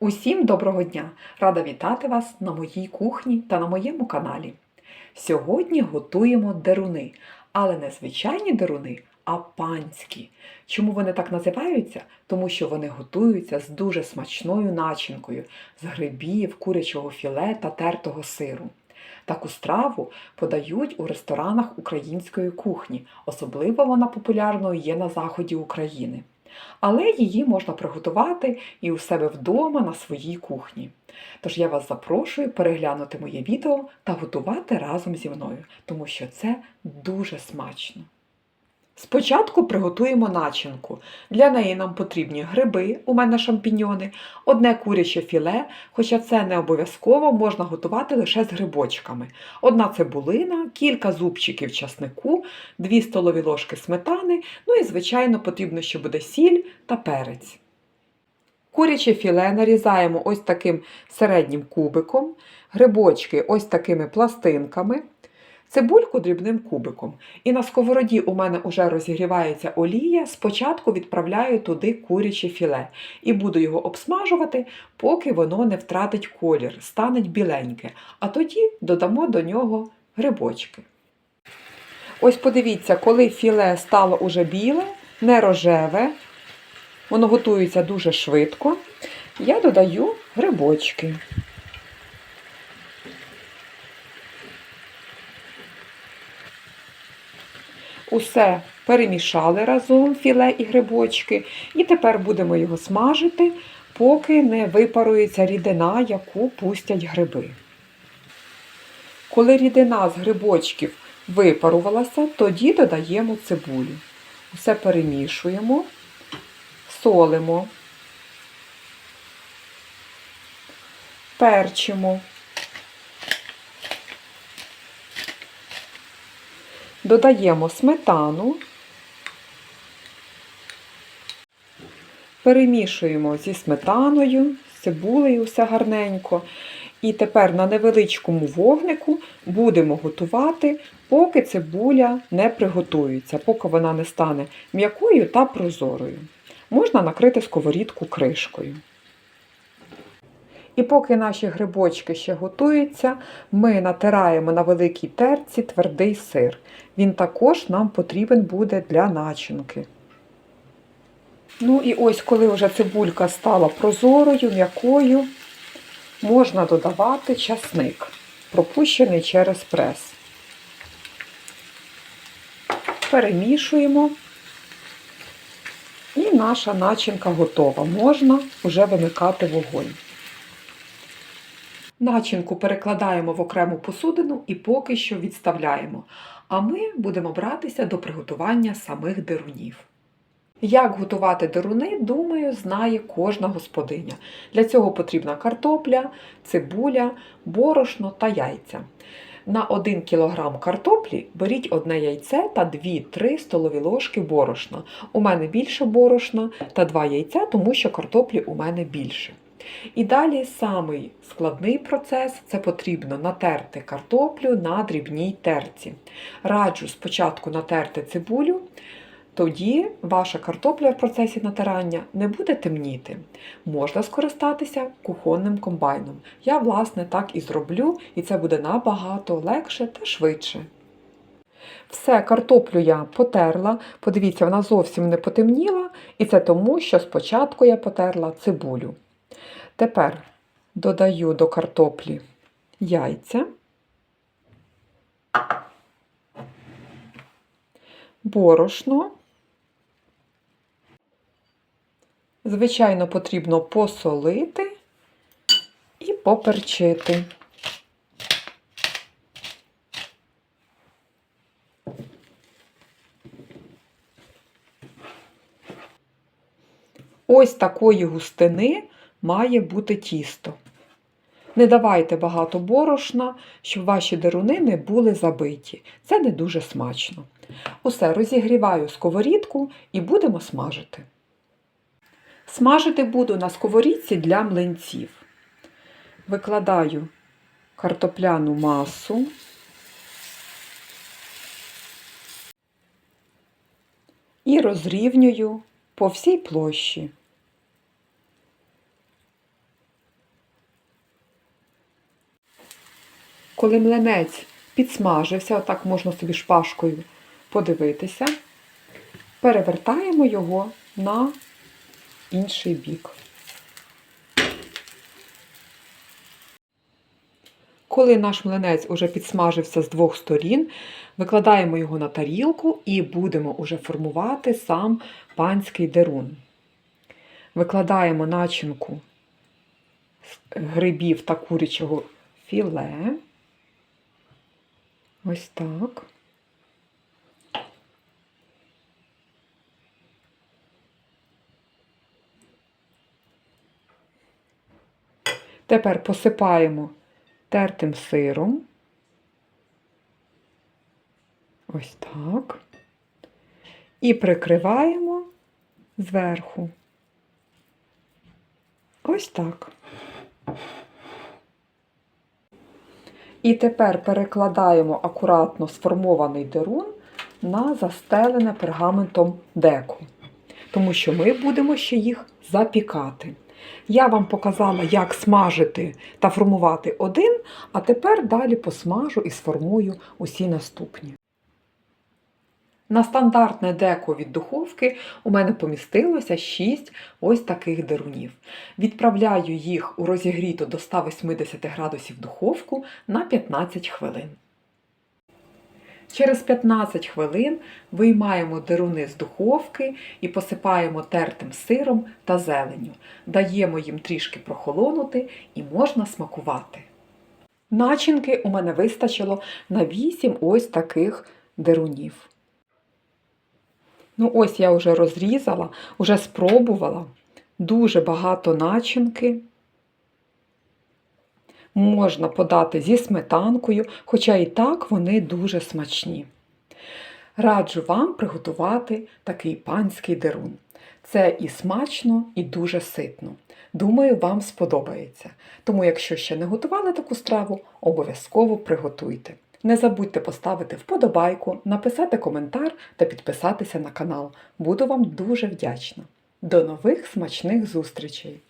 Усім доброго дня! Рада вітати вас на моїй кухні та на моєму каналі. Сьогодні готуємо деруни, але не звичайні деруни, а панські. Чому вони так називаються? Тому що вони готуються з дуже смачною начинкою з грибів, курячого філе та тертого сиру. Таку страву подають у ресторанах української кухні, особливо вона популярною є на заході України. Але її можна приготувати і у себе вдома на своїй кухні. Тож я вас запрошую переглянути моє відео та готувати разом зі мною, тому що це дуже смачно. Спочатку приготуємо начинку. Для неї нам потрібні гриби, у мене шампіньйони, одне куряче філе, хоча це не обов'язково можна готувати лише з грибочками. Одна цибулина, кілька зубчиків часнику, 2 столові ложки сметани, ну і, звичайно, потрібно, ще буде сіль та перець. Куряче філе нарізаємо ось таким середнім кубиком, грибочки ось такими пластинками. Цибульку дрібним кубиком. І на сковороді у мене вже розігрівається олія. Спочатку відправляю туди куряче філе і буду його обсмажувати, поки воно не втратить колір, стане біленьке. А тоді додамо до нього грибочки. Ось подивіться, коли філе стало уже біле, не рожеве, воно готується дуже швидко. Я додаю грибочки. Усе перемішали разом філе і грибочки, і тепер будемо його смажити, поки не випарується рідина, яку пустять гриби. Коли рідина з грибочків випарувалася, тоді додаємо цибулю. Усе перемішуємо, солимо, перчимо. Додаємо сметану, перемішуємо зі сметаною, з цибулею все гарненько. І тепер на невеличкому вогнику будемо готувати, поки цибуля не приготується, поки вона не стане м'якою та прозорою. Можна накрити сковорідку кришкою. І поки наші грибочки ще готуються, ми натираємо на великій терці твердий сир. Він також нам потрібен буде для начинки. Ну і ось, коли вже цибулька стала прозорою, м'якою, можна додавати часник, пропущений через прес. Перемішуємо. І наша начинка готова. Можна вже вимикати вогонь. Начинку перекладаємо в окрему посудину і поки що відставляємо. А ми будемо братися до приготування самих дерунів. Як готувати деруни, думаю, знає кожна господиня. Для цього потрібна картопля, цибуля, борошно та яйця. На 1 кг картоплі беріть одне яйце та 2-3 столові ложки борошна. У мене більше борошна та 2 яйця, тому що картоплі у мене більше. І далі самий складний процес це потрібно натерти картоплю на дрібній терці. Раджу спочатку натерти цибулю, тоді ваша картопля в процесі натирання не буде темніти. Можна скористатися кухонним комбайном. Я, власне, так і зроблю, і це буде набагато легше та швидше. Все, картоплю я потерла. Подивіться, вона зовсім не потемніла, і це тому, що спочатку я потерла цибулю. Тепер додаю до картоплі яйця, борошно. Звичайно, потрібно посолити і поперчити. Ось такої густини має бути тісто. Не давайте багато борошна, щоб ваші деруни не були забиті. Це не дуже смачно. Усе розігріваю сковорідку і будемо смажити. Смажити буду на сковорідці для млинців. Викладаю картопляну масу. І розрівнюю по всій площі. Коли млинець підсмажився, отак можна собі шпажкою подивитися, перевертаємо його на інший бік. Коли наш млинець уже підсмажився з двох сторін, викладаємо його на тарілку і будемо уже формувати сам панський дерун. Викладаємо начинку грибів та курячого філе. Ось так. Тепер посипаємо тертим сиром. Ось так. І прикриваємо зверху. Ось так. І тепер перекладаємо акуратно сформований дерун на застелене пергаментом деко, тому що ми будемо ще їх запікати. Я вам показала, як смажити та формувати один, а тепер далі посмажу і сформую усі наступні. На стандартне деко від духовки у мене помістилося 6 ось таких дерунів. Відправляю їх у розігріту до 180 градусів духовку на 15 хвилин. Через 15 хвилин виймаємо деруни з духовки і посипаємо тертим сиром та зеленню. Даємо їм трішки прохолонути і можна смакувати. Начинки у мене вистачило на 8 ось таких дерунів. Ну, ось я вже розрізала, вже спробувала. Дуже багато начинки. Можна подати зі сметанкою, хоча і так вони дуже смачні. Раджу вам приготувати такий панський дерун. Це і смачно, і дуже ситно. Думаю, вам сподобається. Тому, якщо ще не готували таку страву, обов'язково приготуйте. Не забудьте поставити вподобайку, написати коментар та підписатися на канал. Буду вам дуже вдячна. До нових смачних зустрічей!